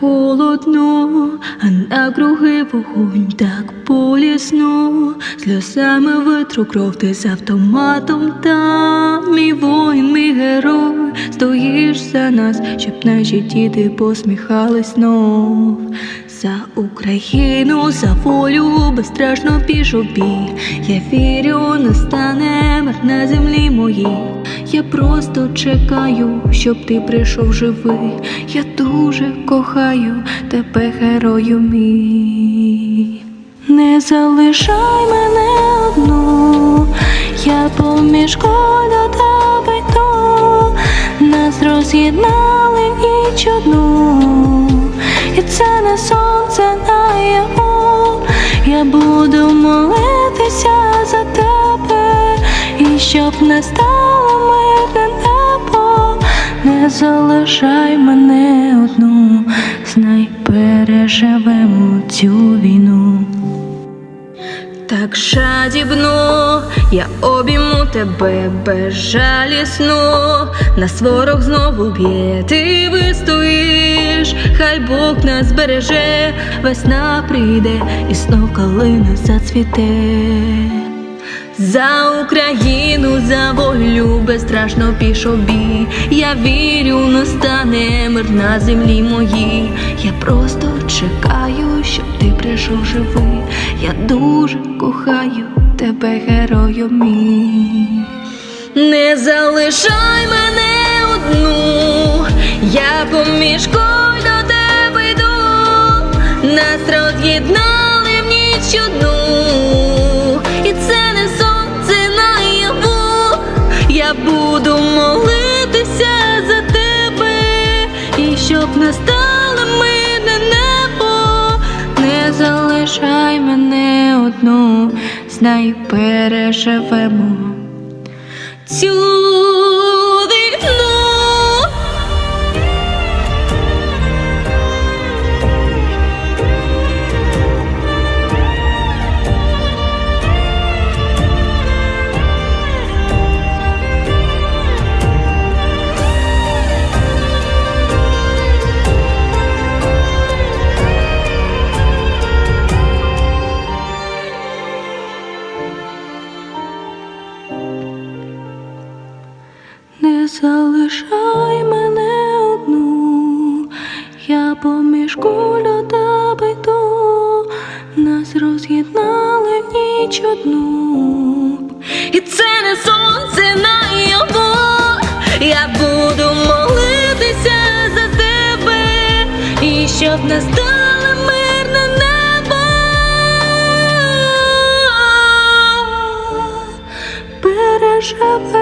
холодно, а навкруги вогонь так болісно, сльозами витру кров ти з автоматом там, мій воїн, мій герой, стоїш за нас, щоб наші діти посміхались знов. За Україну, за волю, безстрашно пішов бій. Я вірю, настане мир на землі моїй. Я просто чекаю, щоб ти прийшов живий. Я дуже кохаю тебе, герою мій. Не залишай мене одну, я поміж до тебе йду. Нас роз'єднали і одну, залишай мене одну, знай переживемо цю війну. Так жадібно я обійму тебе безжалісно, нас ворог знову б'є, ти вистоїш, хай Бог нас береже, весна прийде і знов калина зацвіте. За Україну, за волю безстрашно пішов бій. Я вірю, настане мир на землі моїй. Я просто чекаю, щоб ти прийшов живий. Я дуже кохаю тебе, герою мій. Не залишай мене одну, я поміж коль до тебе йду, нас роз'єднали в ніч одну, залишай мене одну, знай переживемо. Цю Залишай мене одну, я поміж до тебе йду, нас роз'єднали в ніч одну, і це не сонце наяву, я буду молитися за тебе, і щоб настало мирне небо. Переживемо цю